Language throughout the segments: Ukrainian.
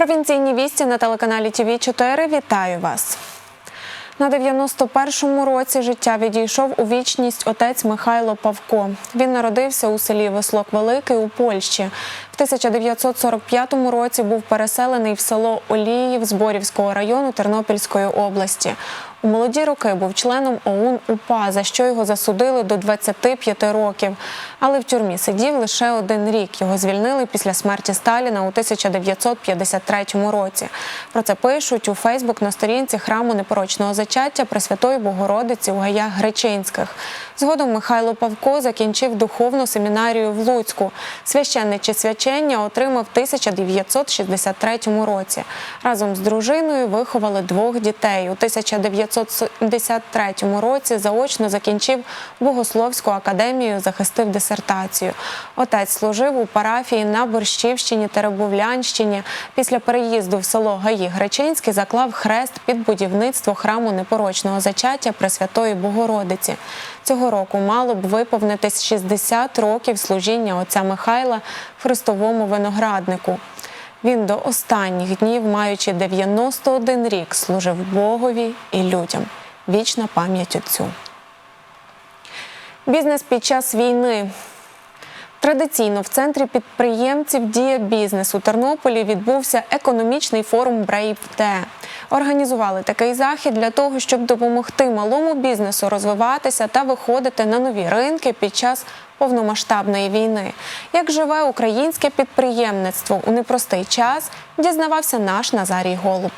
Провінційні вісті на телеканалі ТВ 4 Вітаю вас. На 91-му році життя відійшов у вічність отець Михайло Павко. Він народився у селі Веслок Великий у Польщі. В 1945 році був переселений в село Оліїв Зборівського району Тернопільської області. У молоді роки був членом ОУН УПА, за що його засудили до 25 років. Але в тюрмі сидів лише один рік. Його звільнили після смерті Сталіна у 1953 році. Про це пишуть у Фейсбук на сторінці храму непорочного зачаття Пресвятої Богородиці у гаях Гречинських. Згодом Михайло Павко закінчив духовну семінарію в Луцьку. Священниче свячення отримав в 1963 році. Разом з дружиною виховали двох дітей. У 1973 році заочно закінчив Богословську академію, захистив дисертацію. Отець служив у парафії на Борщівщині Теребовлянщині. Після переїзду в село Гаї Гречинський заклав хрест під будівництво храму непорочного зачаття Пресвятої Богородиці. Цього року мало б виповнитись 60 років служіння отця Михайла Христовому винограднику. Він до останніх днів, маючи 91 рік, служив Богові і людям. Вічна пам'ять отцю. Бізнес під час війни. Традиційно в центрі підприємців Дія бізнес у Тернополі відбувся економічний форум Брейв-Т. Організували такий захід для того, щоб допомогти малому бізнесу розвиватися та виходити на нові ринки під час повномасштабної війни. Як живе українське підприємництво у непростий час, дізнавався наш Назарій Голуб.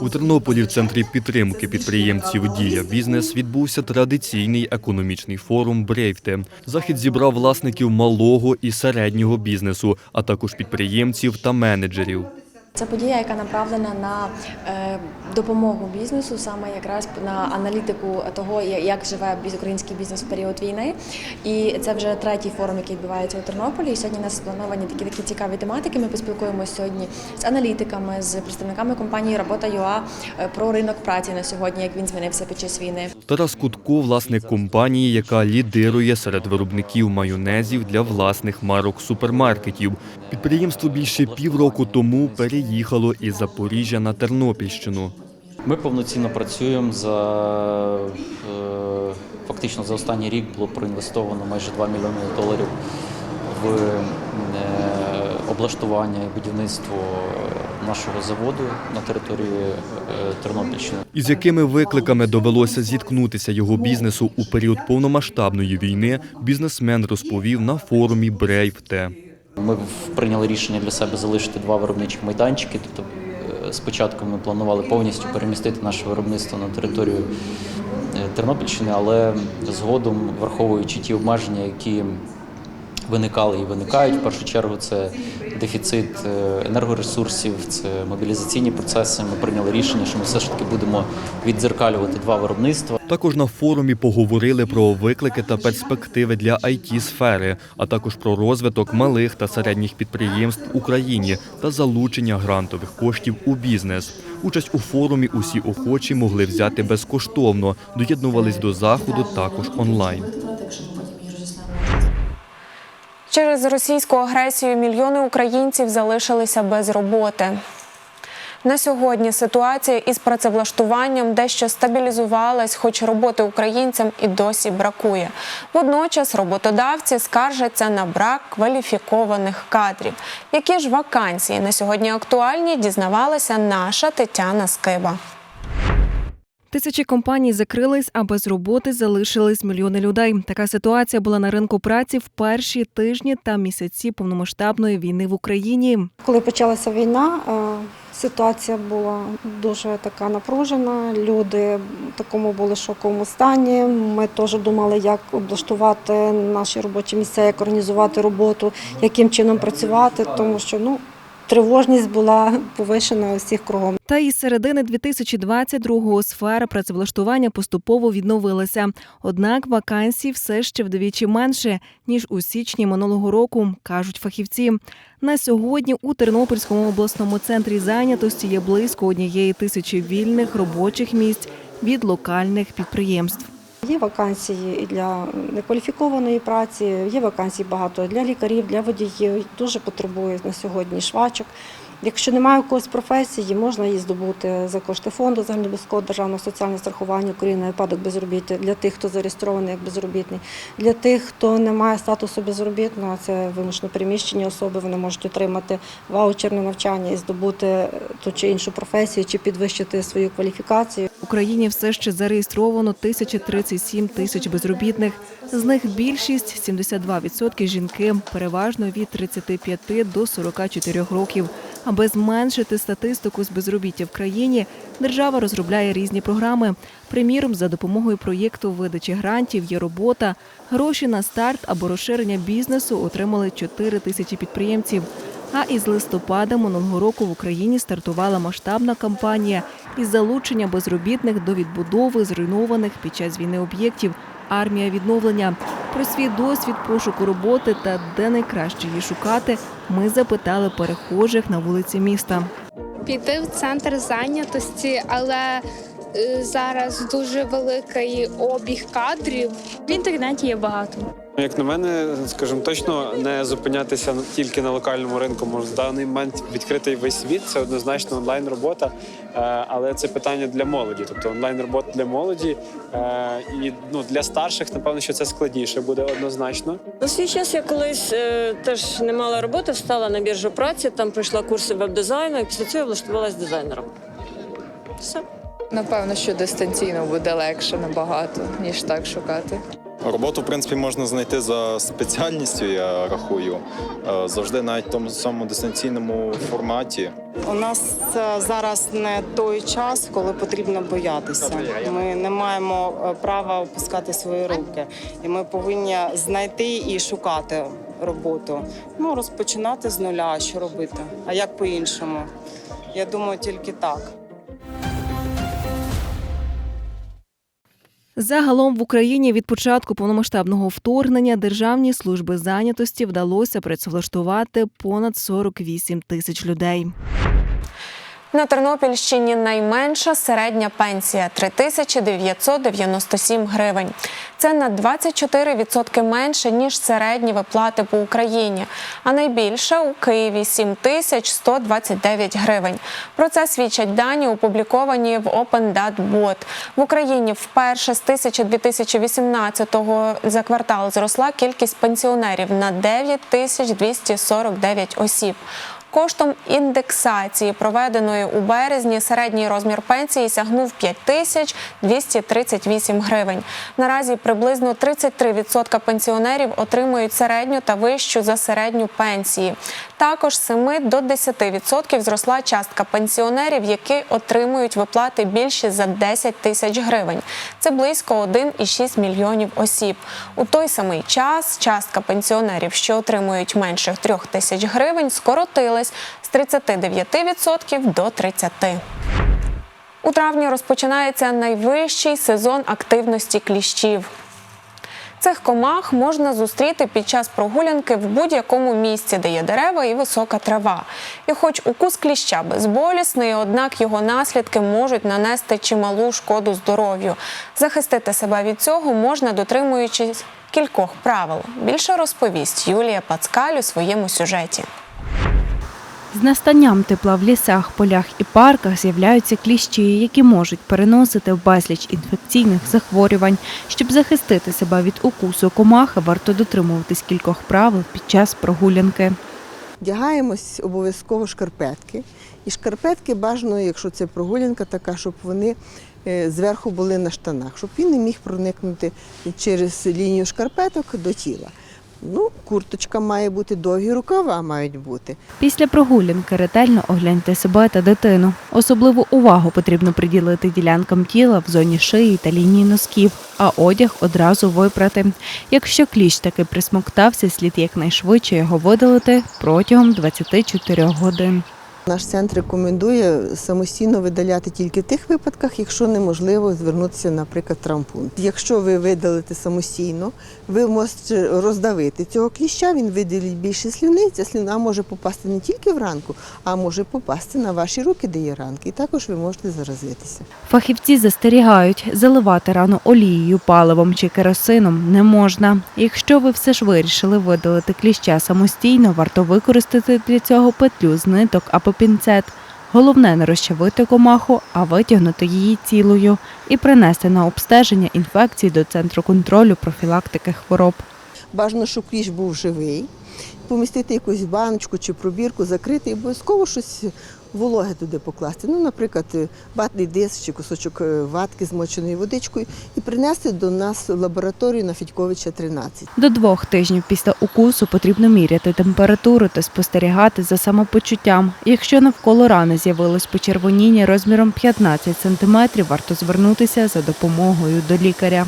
У Тернополі в центрі підтримки підприємців Дія бізнес відбувся традиційний економічний форум Брейвте. Захід зібрав власників малого і середнього бізнесу, а також підприємців та менеджерів. Це подія, яка направлена на е, допомогу бізнесу, саме якраз на аналітику того, як живе український бізнес в період війни. І це вже третій форум, який відбувається у Тернополі. І сьогодні у нас сплановані такі такі цікаві тематики. Ми поспілкуємося сьогодні з аналітиками, з представниками компанії Робота ЮА е, про ринок праці на сьогодні, як він змінився під час війни. Тарас Кутко, власник компанії, яка лідирує серед виробників майонезів для власних марок супермаркетів. Підприємство більше півроку тому переїхало із Запоріжжя на Тернопільщину. Ми повноцінно працюємо за е, фактично за останній рік було проінвестовано майже 2 мільйони доларів в е, облаштування і будівництво нашого заводу на території е, Тернопільщини. Із якими викликами довелося зіткнутися його бізнесу у період повномасштабної війни, бізнесмен розповів на форумі Брейв-Т. Ми прийняли рішення для себе залишити два виробничих майданчики. Тобто е, спочатку ми планували повністю перемістити наше виробництво на територію е, Тернопільщини, але згодом, враховуючи ті обмеження, які виникали і виникають, в першу чергу це дефіцит е, енергоресурсів, це мобілізаційні процеси. Ми прийняли рішення, що ми все ж таки будемо віддзеркалювати два виробництва. Також на форумі поговорили про виклики та перспективи для it сфери а також про розвиток малих та середніх підприємств в Україні та залучення грантових коштів у бізнес. Участь у форумі усі охочі могли взяти безкоштовно. Доєднувались до заходу також онлайн. Через російську агресію мільйони українців залишилися без роботи. На сьогодні ситуація із працевлаштуванням дещо стабілізувалась, хоч роботи українцям і досі бракує. Водночас роботодавці скаржаться на брак кваліфікованих кадрів. Які ж вакансії на сьогодні актуальні, дізнавалася наша Тетяна Скиба. Тисячі компаній закрились, а без роботи залишились мільйони людей. Така ситуація була на ринку праці в перші тижні та місяці повномасштабної війни в Україні. Коли почалася війна, е, ситуація була дуже така напружена. Люди в такому були шоковому стані. Ми теж думали, як облаштувати наші робочі місця, як організувати роботу, яким чином працювати, тому що ну тривожність була повишена у всіх кругом. Та із середини 2022-го сфера працевлаштування поступово відновилася. Однак вакансій все ще вдвічі менше ніж у січні минулого року, кажуть фахівці. На сьогодні у Тернопільському обласному центрі зайнятості є близько однієї тисячі вільних робочих місць від локальних підприємств. Є вакансії і для некваліфікованої праці, є вакансії багато для лікарів, для водіїв. Дуже потребує на сьогодні швачок. Якщо немає у когось професії, можна її здобути за кошти фонду загальнообов'язкового державного соціального страхування України випадок безробіття для тих, хто зареєстрований як безробітний. Для тих, хто не має статусу безробітного, це вимушено переміщені особи, вони можуть отримати ваучерне навчання і здобути ту чи іншу професію, чи підвищити свою кваліфікацію. В Україні все ще зареєстровано 1037 тисяч безробітних. З них більшість 72% жінки, переважно від 35 до 44 років. Аби зменшити статистику з безробіття в країні, держава розробляє різні програми. Приміром, за допомогою проєкту видачі грантів є робота. Гроші на старт або розширення бізнесу отримали 4 тисячі підприємців. А із листопада минулого року в Україні стартувала масштабна кампанія із залучення безробітних до відбудови зруйнованих під час війни об'єктів. Армія відновлення про свій досвід пошуку роботи та де найкраще її шукати. Ми запитали перехожих на вулиці міста. піти в центр зайнятості, але зараз дуже великий обіг кадрів. В інтернеті є багато. Як на мене, скажімо точно, не зупинятися тільки на локальному ринку. Може, в даний момент відкритий весь світ. Це однозначно онлайн робота, але це питання для молоді. Тобто онлайн робота для молоді е, і ну для старших, напевно, що це складніше буде однозначно. На свій час я колись е, теж не мала роботи, встала на біржу праці, там пройшла курси веб-дизайну і після цього я влаштувалася дизайнером. Все. Напевно, що дистанційно буде легше набагато, ніж так шукати. Роботу, в принципі, можна знайти за спеціальністю, я рахую. Е, Завжди навіть в тому самому дистанційному форматі. У нас е, зараз не той час, коли потрібно боятися. Ми не маємо е, права опускати свої руки, і ми повинні знайти і шукати роботу. Ну розпочинати з нуля, що робити. А як по-іншому? Я думаю, тільки так. Загалом в Україні від початку повномасштабного вторгнення державні служби зайнятості вдалося працевлаштувати понад 48 тисяч людей. На Тернопільщині найменша середня пенсія 3997 гривень. Це на 24% менше, ніж середні виплати по Україні. А найбільша у Києві 7129 гривень. Про це свідчать дані, опубліковані в OpenDatBot. В Україні вперше з 1218-го за квартал зросла кількість пенсіонерів на 9249 осіб. Коштом індексації, проведеної у березні, середній розмір пенсії сягнув 5238 гривень. Наразі приблизно 33% пенсіонерів отримують середню та вищу за середню пенсії. Також з 7 до 10% зросла частка пенсіонерів, які отримують виплати більше за 10 тисяч гривень. Це близько 1,6 мільйонів осіб. У той самий час частка пенсіонерів, що отримують менше 3 тисяч гривень, скоротилась з 39% до 30%. У травні розпочинається найвищий сезон активності кліщів. Цих комах можна зустріти під час прогулянки в будь-якому місці, де є дерева і висока трава. І хоч укус кліща безболісний, однак його наслідки можуть нанести чималу шкоду здоров'ю. Захистити себе від цього можна, дотримуючись кількох правил. Більше розповість Юлія Пацкаль у своєму сюжеті. З настанням тепла в лісах, полях і парках з'являються кліщі, які можуть переносити безліч інфекційних захворювань. Щоб захистити себе від укусу комахи, варто дотримуватись кількох правил під час прогулянки. Вдягаємось обов'язково шкарпетки. І шкарпетки бажано, якщо це прогулянка така, щоб вони е, зверху були на штанах, щоб він не міг проникнути через лінію шкарпеток до тіла. Ну, курточка має бути, довгі рукава мають бути. Після прогулянки ретельно огляньте себе та дитину. Особливу увагу потрібно приділити ділянкам тіла в зоні шиї та лінії носків, а одяг одразу випрати. Якщо кліщ таки присмоктався, слід якнайшвидше його видалити протягом 24 годин. Наш центр рекомендує самостійно видаляти тільки в тих випадках, якщо неможливо звернутися, наприклад, в травмпункт. Якщо ви видалите самостійно, ви можете роздавити цього кліща, він виділить більше слюни. Ця слюна може попасти не тільки в ранку, а може попасти на ваші руки, де є ранки. І також ви можете заразитися. Фахівці застерігають, заливати рану олією, паливом чи керосином не можна. Якщо ви все ж вирішили видалити кліща самостійно, варто використати для цього петлю з ниток АПП пінцет. Головне не розчавити комаху, а витягнути її цілою і принести на обстеження інфекції до центру контролю профілактики хвороб. Бажано, щоб кліщ був живий, помістити якусь баночку чи пробірку, закрити і обов'язково щось вологе туди покласти. Ну, наприклад, е, ватний диск чи кусочок е, ватки з водичкою і принести до нас лабораторію на Федьковича 13. До двох тижнів після укусу потрібно міряти температуру та спостерігати за самопочуттям. Якщо навколо рани з'явилось почервоніння розміром 15 см, варто звернутися за допомогою до лікаря.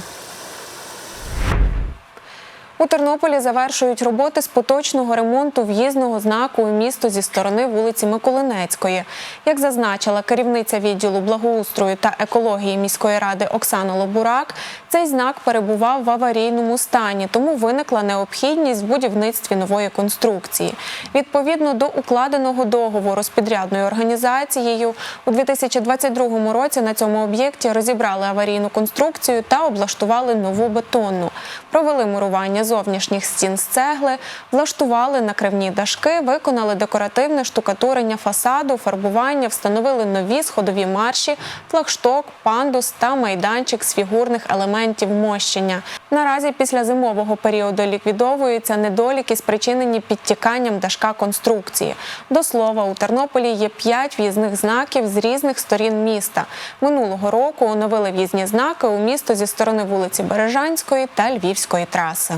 У Тернополі завершують роботи з поточного ремонту в'їзного знаку у місто зі сторони вулиці Миколинецької. Як зазначила керівниця відділу благоустрою та екології міської ради Оксана Лобурак, цей знак перебував в аварійному стані, тому виникла необхідність в будівництві нової конструкції. Відповідно до укладеного договору з підрядною організацією, у 2022 році на цьому об'єкті розібрали аварійну конструкцію та облаштували нову бетонну. Провели мурування зовнішніх стін з цегли, влаштували накривні дашки, виконали декоративне штукатурення фасаду, фарбування, встановили нові сходові марші, флагшток, пандус та майданчик з фігурних елементів мощення. Наразі після зимового періоду ліквідовуються недоліки, спричинені підтіканням дашка конструкції. До слова, у Тернополі є п'ять в'їзних знаків з різних сторін міста. Минулого року оновили в'їзні знаки у місто зі сторони вулиці Бережанської та Львівської траси.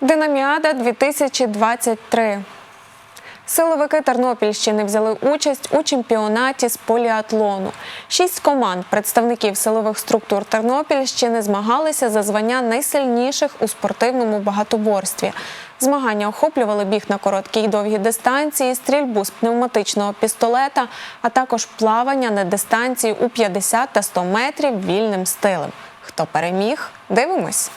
Динаміада 2023 Силовики Тернопільщини взяли участь у чемпіонаті з поліатлону. Шість команд представників силових структур Тернопільщини змагалися за звання найсильніших у спортивному багатоборстві. Змагання охоплювали біг на короткі й довгі дистанції, стрільбу з пневматичного пістолета, а також плавання на дистанції у 50 та 100 метрів вільним стилем. Хто переміг? Дивимось.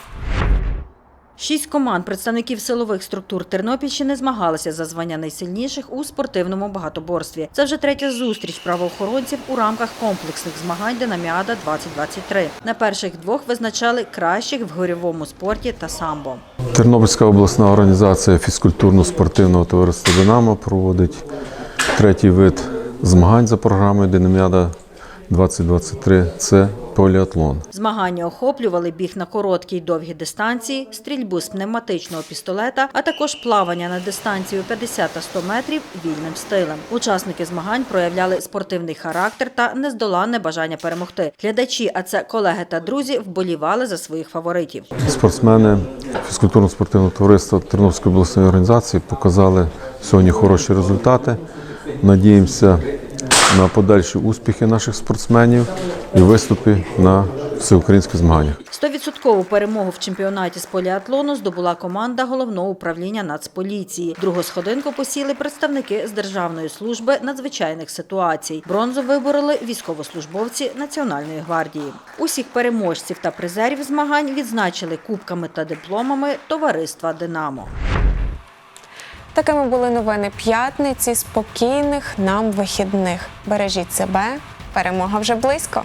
Шість команд представників силових структур Тернопільщини змагалися за звання найсильніших у спортивному багатоборстві. Це вже третя зустріч правоохоронців у рамках комплексних змагань Динаміада 2023 На перших двох визначали кращих в горівому спорті та самбо. Тернопільська обласна організація фізкультурно-спортивного товариства Динамо проводить третій вид змагань за програмою Динаміада 2023 це поліатлон. Змагання охоплювали біг на короткі й довгі дистанції, стрільбу з пневматичного пістолета, а також плавання на дистанцію 50 та 100 метрів вільним стилем. Учасники змагань проявляли спортивний характер та нездоланне бажання перемогти. Глядачі, а це колеги та друзі, вболівали за своїх фаворитів. Спортсмени фізкультурно-спортивного товариства Тернопільської обласної організації показали сьогодні хороші результати. Надіємося на подальші успіхи наших спортсменів і виступи на всеукраїнських змаганнях. Стовідсоткову перемогу в чемпіонаті з поліатлону здобула команда головного управління Нацполіції. Другу сходинку посіли представники з Державної служби надзвичайних ситуацій. Бронзу вибороли військовослужбовці Національної гвардії. Усіх переможців та призерів змагань відзначили кубками та дипломами товариства Динамо. Такими були новини п'ятниці. Спокійних нам вихідних. Бережіть себе. Перемога вже близько.